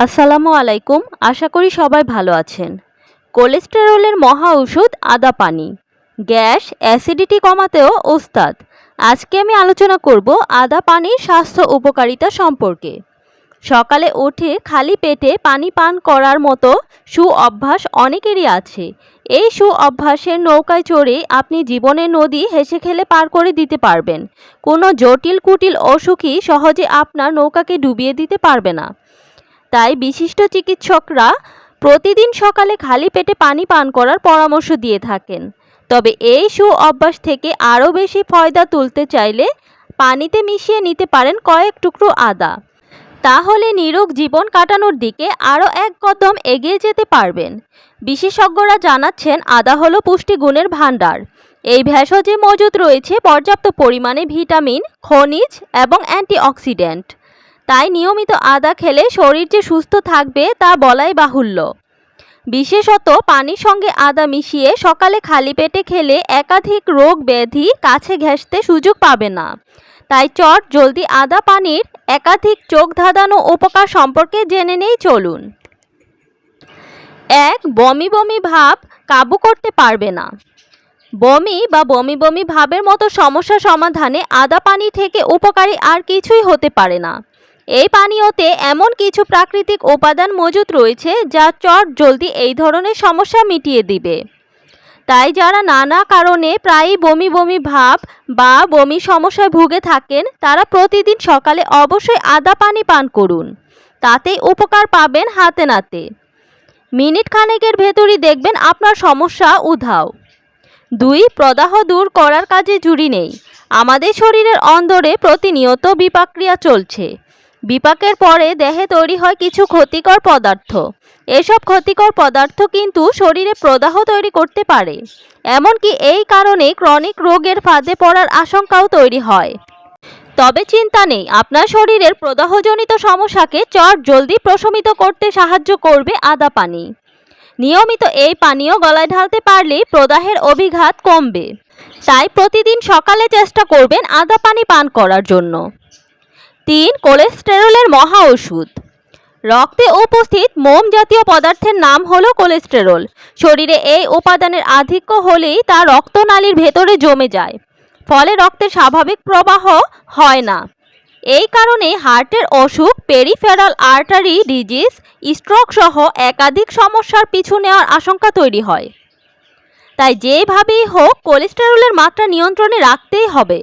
আসসালামু আলাইকুম, আশা করি সবাই ভালো আছেন। কোলেস্টেরলের মহা ওষুধ আদা পানি। গ্যাস অ্যাসিডিটি কমাতেও ওস্তাদ। আজকে আমি আলোচনা করব আদা পানির স্বাস্থ্য উপকারিতা সম্পর্কে। সকালে উঠে খালি পেটে পানি পান করার মতো সু অভ্যাস অনেকেরই আছে। এই সু অভ্যাসের নৌকায় চড়ে আপনি জীবনের নদী হেসে খেলে পার করে দিতে পারবেন। কোনো জটিল কুটিল অসুখই সহজে আপনার নৌকাকে ডুবিয়ে দিতে পারবে না। তাই বিশিষ্ট চিকিৎসকরা প্রতিদিন সকালে খালি পেটে পানি পান করার পরামর্শ দিয়ে থাকেন। তবে এই সু অভ্যাস থেকে আরও বেশি ফয়দা তুলতে চাইলে পানিতে মিশিয়ে নিতে পারেন কয়েক টুকরো আদা। তাহলে নিরোগ জীবন কাটানোর দিকে আরও এক কদম এগিয়ে যেতে পারবেন। বিশেষজ্ঞরা জানাচ্ছেন, আদা হলো পুষ্টিগুণের ভাণ্ডার। এই ভেষজে মজুদ রয়েছে পর্যাপ্ত পরিমাণে ভিটামিন, খনিজ এবং অ্যান্টিঅক্সিডেন্ট। তাই নিয়মিত আদা খেলে শরীর যে সুস্থ থাকবে তা বলাই বাহুল্য। বিশেষত পানির সঙ্গে আদা মিশিয়ে সকালে খালি পেটে খেলে একাধিক রোগ ব্যাধি কাছে ঘেঁষতে সুযোগ পাবে না। তাই চট জলদি আদা পানির একাধিক চোখ ধাঁধানো উপকার সম্পর্কে জেনে নেই চলুন। এক, বমি বমি ভাব কাবু করতে পারবে না। বমি বা বমি বমি ভাবের মতো সমস্যা সমাধানে আদা পানি থেকে উপকারী আর কিছুই হতে পারে না। এই পানীয়তে এমন কিছু প্রাকৃতিক উপাদান মজুদ রয়েছে যা চট জলদি এই ধরনের সমস্যা মিটিয়ে দিবে। তাই যারা নানা কারণে প্রায়ই বমি বমি ভাব বা বমি সমস্যায় ভুগে থাকেন, তারা প্রতিদিন সকালে অবশ্যই আদা পানি পান করুন। তাতেই উপকার পাবেন হাতে নাতে। মিনিট খানেকের ভেতরই দেখবেন আপনার সমস্যা উধাও। দুই, প্রদাহ দূর করার কাজে জুড়ি নেই। আমাদের শরীরের অন্দরে প্রতিনিয়ত বিপাক্রিয়া চলছে। বিপাকের পরে দেহে তৈরি হয় কিছু ক্ষতিকর পদার্থ। এসব ক্ষতিকর পদার্থ কিন্তু শরীরে প্রদাহ তৈরি করতে পারে। এমনকি এই কারণে ক্রনিক রোগের ফাঁদে পড়ার আশঙ্কাও তৈরি হয়। তবে চিন্তা নেই, আপনার শরীরের প্রদাহজনিত সমস্যাকে চট জলদি প্রশমিত করতে সাহায্য করবে আদা পানি। নিয়মিত এই পানীয় গলায় ঢালতে পারলেই প্রদাহের অভিঘাত কমবে। তাই প্রতিদিন সকালে চেষ্টা করবেন আদা পানি পান করার জন্য। তিন কোলেস্টেরলের মহা ওষুধ। রক্তে উপস্থিত মোম জাতীয় পদার্থের নাম হলো কোলেস্টেরল। শরীরে এই উপাদানের আধিক্য হলেই তা রক্তনালীর ভেতরে জমে যায়। ফলে রক্তের স্বাভাবিক প্রবাহ হয় না। এই কারণে হার্টের অসুখ, পেরিফেরাল আর্টারি ডিজিজ, স্ট্রোক সহ একাধিক সমস্যার পিছু নেওয়ার আশঙ্কা তৈরি হয়। তাই যেভাবেই হোক, কোলেস্টেরলের মাত্রা নিয়ন্ত্রণে রাখতেই হবে।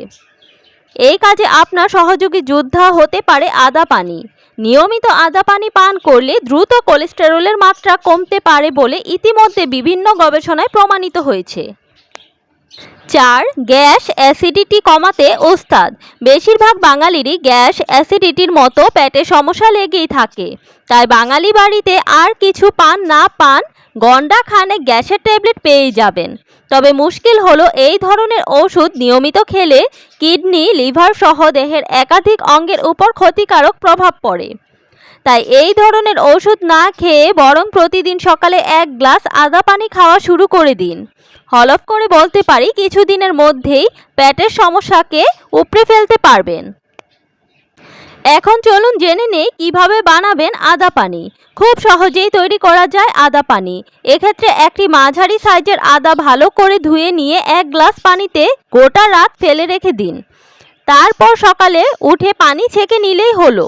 এই কাজে আপনার সহযোগী যোদ্ধা হতে পারে আদা পানি। নিয়মিত আদা পানি পান করলে দ্রুত কোলেস্টেরলের মাত্রা কমতে পারে বলে ইতিমধ্যে বিভিন্ন গবেষণায় প্রমাণিত হয়েছে। চার, গ্যাস অ্যাসিডিটি কমাতে ওস্তাদ। বেশিরভাগ বাঙালিরই গ্যাস অ্যাসিডিটির মতো পেটে সমস্যা লেগেই থাকে। তাই বাঙালি বাড়িতে আর কিছু পান না পান গন্ডা খানে গ্যাসের ট্যাবলেট পেয়েই যাবেন। তবে মুশকিল হলো এই ধরনের ওষুধ নিয়মিত খেলে কিডনি, লিভার সহ দেহের একাধিক অঙ্গের উপর ক্ষতিকারক প্রভাব পড়ে। তাই এই ধরনের ওষুধ না খেয়ে বরং প্রতিদিন সকালে এক গ্লাস আদা পানি খাওয়া শুরু করে দিন। হলফ করে বলতে পারি, কিছুদিনের মধ্যেই পেটের সমস্যাকে উপড়ে ফেলতে পারবেন। এখন চলুন জেনে নেই কীভাবে বানাবেন আদা পানি। খুব সহজেই তৈরি করা যায় আদা পানি। এক্ষেত্রে একটি মাঝারি সাইজের আদা ভালো করে ধুয়ে নিয়ে এক গ্লাস পানিতে গোটা রাত ফেলে রেখে দিন। তারপর সকালে উঠে পানি ছেঁকে নিলেই হলো।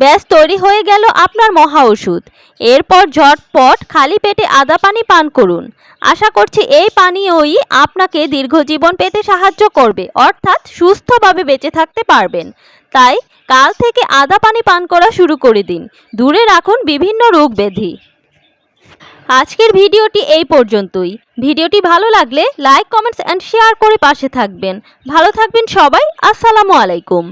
ব্যাস, তৈরি হয়ে গেল আপনার মহা ওষুধ। এরপর ঝটপট খালি পেটে আদা পানি পান করুন। আশা করছি এই পানীয়ই আপনাকে দীর্ঘজীবন পেতে সাহায্য করবে, অর্থাৎ সুস্থভাবে বেঁচে থাকতে পারবেন। তাই কাল থেকে আদা পানি পান করা শুরু করে দিন। দূরে রাখুন বিভিন্ন রোগ ব্যাধি। আজকের ভিডিওটি এই পর্যন্তই। ভিডিওটি ভালো লাগলে লাইক, কমেন্টস, অ্যান্ড শেয়ার করে পাশে থাকবেন। ভালো থাকবেন সবাই। আসসালামু আলাইকুম।